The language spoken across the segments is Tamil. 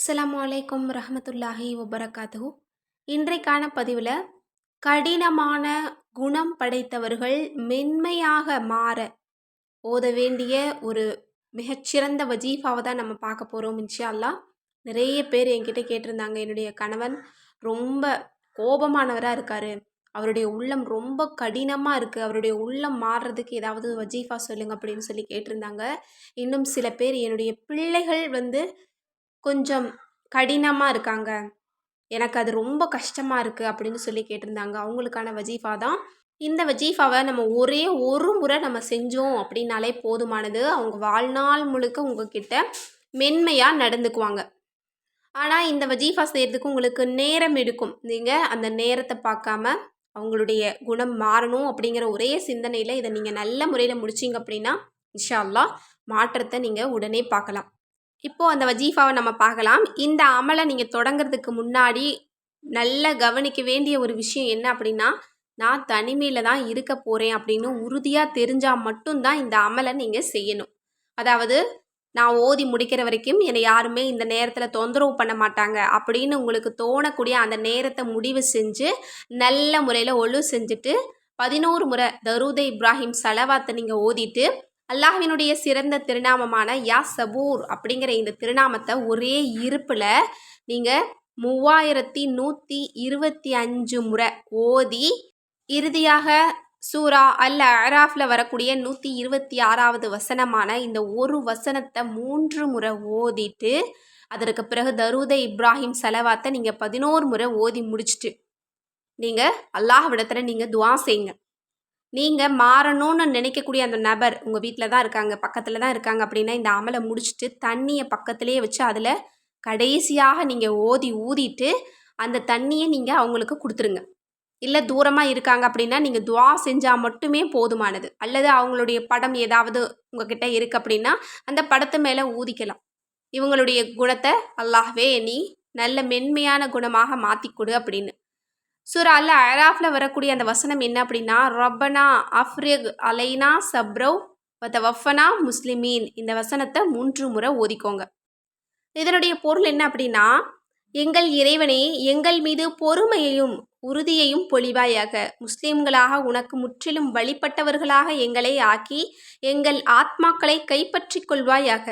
அஸ்லாம் வலைக்கம் ரஹமத்துல்லாஹி வபரகாத்து இன்றைக்கான பதிவில் கடினமான குணம் படைத்தவர்கள் மென்மையாக மாற ஓத வேண்டிய ஒரு மிகச்சிறந்த வஜீஃபாவை தான் நம்ம பார்க்க போகிறோம் இன்ஷா நிறைய பேர் என்கிட்ட கேட்டிருந்தாங்க என்னுடைய கணவன் ரொம்ப கோபமானவராக இருக்கார். அவருடைய உள்ளம் ரொம்ப கடினமாக இருக்குது அவருடைய உள்ளம் மாறுறதுக்கு ஏதாவது வஜீஃபா சொல்லுங்க அப்படின்னு சொல்லி கேட்டிருந்தாங்க. இன்னும் சில பேர் என்னுடைய பிள்ளைகள் வந்து கொஞ்சம் கடினமாக இருக்காங்க. எனக்கு அது ரொம்ப கஷ்டமாக இருக்குது அப்படின்னு சொல்லி கேட்டிருந்தாங்க. அவங்களுக்கான வஜீஃபா தான். இந்த வஜீஃபாவை நம்ம ஒரே ஒரு முறை நம்ம செஞ்சோம் அப்படின்னாலே போதுமானது. அவங்க வாழ்நாள் முழுக்க உங்ககிட்ட மென்மையாக நடந்துக்குவாங்க. ஆனால் இந்த வஜீஃபா செய்கிறதுக்கு உங்களுக்கு நேரம் எடுக்கும். நீங்கள் அந்த நேரத்தை பார்க்காம அவங்களுடைய குணம் மாறணும் அப்படிங்கிற ஒரே சிந்தனையில் இதை நீங்கள் நல்ல முறையில் முடிச்சிங்க அப்படின்னா இன்ஷால்லா அல்லாஹ் மாற்றத்தை நீங்கள் உடனே பார்க்கலாம். இப்போது அந்த வஜீஃபாவை நம்ம பார்க்கலாம். இந்த அமலை நீங்கள் தொடங்குறதுக்கு முன்னாடி நல்ல கவனிக்க வேண்டிய ஒரு விஷயம் என்ன அப்படின்னா நான் தனிமையில் தான் இருக்க போகிறேன் அப்படின்னு உறுதியாக தெரிஞ்சால் மட்டும்தான் இந்த அமலை நீங்கள் செய்யணும். அதாவது நான் ஓதி முடிக்கிற வரைக்கும் என்னை யாருமே இந்த நேரத்தில் தொந்தரவு பண்ண மாட்டாங்க அப்படின்னு உங்களுக்கு தோணக்கூடிய அந்த நேரத்தை முடிவு செஞ்சு நல்ல முறையில் ஒழு செஞ்சுட்டு பதினோரு முறை தருதை இப்ராஹிம் செலவாத்தை நீங்கள் ஓதிட்டு அல்லாஹ்வினுடைய சிறந்த திருநாமமான யா சபூர் அப்படிங்கிற இந்த திருநாமத்தை ஒரே இருப்பில் நீங்கள் மூவாயிரத்தி நூற்றி இருபத்தி அஞ்சு முறை ஓதி இறுதியாக சூரா அல்ல அராஃபில் வரக்கூடிய நூற்றி இருபத்தி ஆறாவது வசனமான இந்த ஒரு வசனத்தை மூன்று முறை ஓதிட்டு அதற்கு பிறகு தருத இப்ராஹிம் செலவாத்தை நீங்கள் பதினோரு முறை ஓதி முடிச்சுட்டு நீங்கள் அல்லாஹ் விடத்தில் நீங்கள் துவா செய்யுங்க. நீங்கள் மாறணும்னு நினைக்கக்கூடிய அந்த நபர் உங்கள் வீட்டில் தான் இருக்காங்க பக்கத்தில் தான் இருக்காங்க அப்படின்னா இந்த அமலை முடிச்சுட்டு தண்ணியை பக்கத்துலேயே வச்சு அதில் கடைசியாக நீங்கள் ஓதி ஊதிட்டு அந்த தண்ணியை நீங்கள் அவங்களுக்கு கொடுத்துருங்க. இல்லை தூரமாக இருக்காங்க அப்படின்னா நீங்கள் துவா செஞ்சால் மட்டுமே போதுமானது. அல்லது அவங்களுடைய படம் ஏதாவது உங்ககிட்ட இருக்குது அப்படின்னா அந்த படத்து மேலே ஊதிக்கலாம். இவங்களுடைய குணத்தை அல்லாஹ்வே நீ நல்ல மென்மையான குணமாக மாற்றி கொடு அப்படின்னு. சூரா அல்ல அராஃபில் வரக்கூடிய அந்த வசனம் என்ன அப்படின்னா ரப்பனா அஃப்ரிக் அலைனா சப்ரவ் வத்த வஃபனா முஸ்லிமீன். இந்த வசனத்தை மூன்று முறை ஓதிக்கோங்க. இதனுடைய பொருள் என்ன அப்படின்னா எங்கள் இறைவனே எங்கள் மீது பொறுமையையும் உறுதியையும் பொழிவாயாக முஸ்லிம்களாக உனக்கு முற்றிலும் வழிபட்டவர்களாக எங்களை ஆக்கி எங்கள் ஆத்மாக்களை கைப்பற்றி கொள்வாயாக.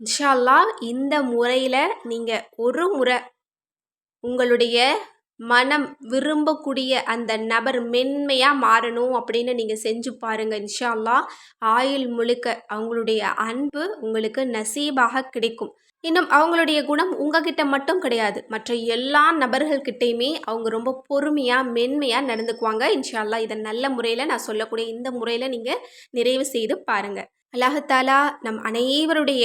இன்ஷால்லா இந்த முறையில் நீங்கள் ஒரு முறை உங்களுடைய மனம் விரும்பக்கூடிய அந்த நபர் மென்மையாக மாறணும் அப்படின்னு நீங்கள் செஞ்சு பாருங்கள் இன்ஷால்லா ஆயுள் முழுக்க அவங்களுடைய அன்பு உங்களுக்கு நசீபாக கிடைக்கும். இன்னும் அவங்களுடைய குணம் உங்ககிட்ட மட்டும் கிடையாது. மற்ற எல்லா நபர்கள்கிட்டையுமே அவங்க ரொம்ப பொறுமையாக மென்மையாக நடந்துக்குவாங்க. இன்ஷால்லா இதை நல்ல முறையில் நான் சொல்லக்கூடிய இந்த முறையில் நீங்கள் நிறைவு செய்து பாருங்கள் அல்லாஹாலா நம் அனைவருடைய